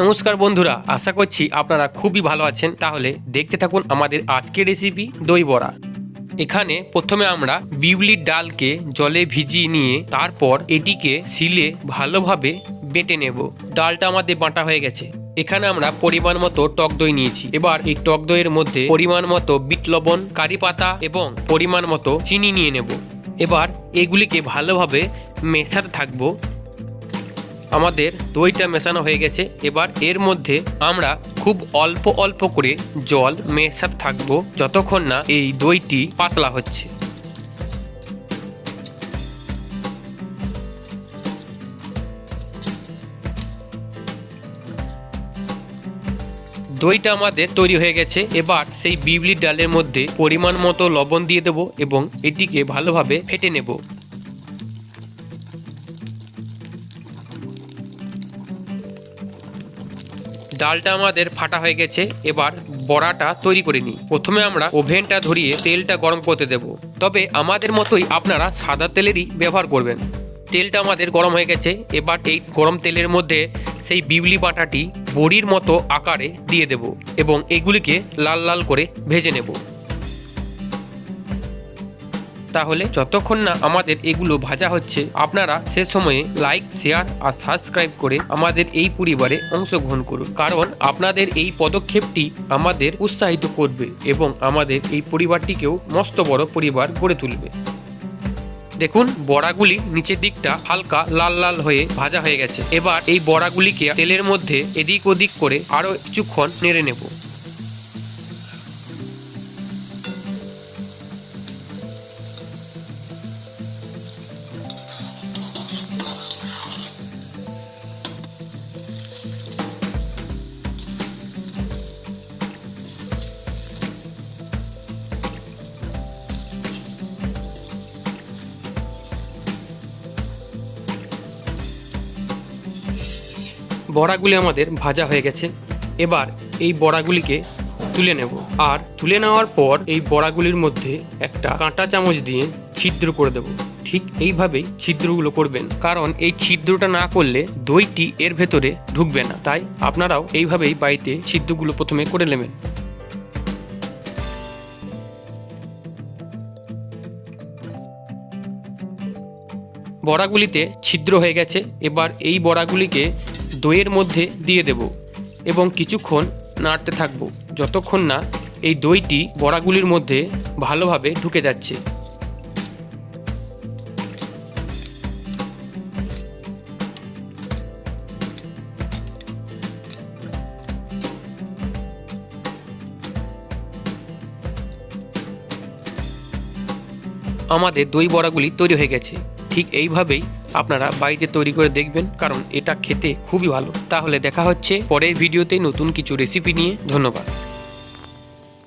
নমস্কার বন্ধুরা, আশা করছি আপনারা খুবই ভালো আছেন। তাহলে দেখতে থাকুন আমাদের আজকের রেসিপি দই বড়া। এখানে প্রথমে আমরা বিউলির ডালকে জলে ভিজিয়ে নিয়ে তারপর এটিকে শিলে ভালোভাবে বেটে নেব। ডালটা আমাদের বাটা হয়ে গেছে। এখানে আমরা পরিমাণ মতো টক দই নিয়েছি। এবার এই টক দইয়ের মধ্যে পরিমাণ মতো বিট লবণ, কারি পাতা এবং পরিমাণ মতো চিনি নিয়ে নেব। এবার এগুলিকে ভালোভাবে মেশাতে থাকব। আমাদের দইটা মেশানো হয়ে গেছে। এবার এর মধ্যে আমরা খুব অল্প অল্প করে জল মেশাতে থাকব, যতক্ষণ না এই দইটি পাতলা হচ্ছে। দইটা আমাদের তৈরি হয়ে গেছে। এবার সেই বিউলির ডালের মধ্যে পরিমাণ মতো লবণ দিয়ে দেবো এবং এটিকে ভালোভাবে ফেটে নেব। ডালটা আমাদের ফাটা হয়ে গেছে, এবার বড়াটা তৈরি করে নিই। প্রথমে আমরা ওভেনটা ধরিয়ে তেলটা গরম করতে দেব। তবে আমাদের মতোই আপনারা সাদা তেলেরই ব্যবহার করবেন। তেলটা আমাদের গরম হয়ে গেছে, এবার এই গরম তেলের মধ্যে সেই বিউলি বাটাটি বড়ির মতো আকারে দিয়ে দেব এবং এগুলিকে লাল লাল করে ভেজে নেব। তাহলে যতক্ষণ না আমাদের এগুলো ভাজা হচ্ছে, আপনারা সে সময়ে লাইক শেয়ার আর সাবস্ক্রাইব করে আমাদের এই পরিবারে অংশগ্রহণ করুন। কারণ আপনাদের এই পদক্ষেপটি আমাদের উৎসাহিত করবে এবং আমাদের এই পরিবারটিকেও মস্ত বড় পরিবার গড়ে তুলবে। দেখুন, বড়াগুলি নিচের দিকটা হালকা লাল লাল হয়ে ভাজা হয়ে গেছে। এবার এই বড়াগুলিকে তেলের মধ্যে এদিক ওদিক করে আরও কিছুক্ষণ নেড়ে নেব। বড়াগুলি আমাদের ভাজা হয়ে গেছে। এবার এই বড়াগুলিকে তুলে নেব। আর তুলে নেওয়ার পর এই বড়াগুলির মধ্যে একটা কাঁটা চামচ দিয়ে ছিদ্র করে দেব। ঠিক এইভাবেই ছিদ্রগুলো করবেন। কারণ এই ছিদ্রটা না করলে দইটি এর ভেতরে ঢুকবে না। তাই আপনারাও এইভাবেই বাড়িতে ছিদ্রগুলো প্রথমে করে নেবেন। বড়াগুলিতে ছিদ্র হয়ে গেছে। এবার এই বড়াগুলিকে দইয়ের মধ্যে দিয়ে দেব এবং কিছুক্ষণ নাড়তে থাকব, যতক্ষণ না এই দইটি বড়াগুলির মধ্যে ভালোভাবে ঢুকে যাচ্ছে। আমাদের দই বড়াগুলি তৈরি হয়ে গেছে। ঠিক এইভাবেই আপনারা বাড়িতে তৈরি করে দেখবেন, কারণ এটা খেতে খুবই ভালো। তাহলে দেখা হচ্ছে পরের ভিডিওতে নতুন কিছু রেসিপি নিয়ে। ধন্যবাদ।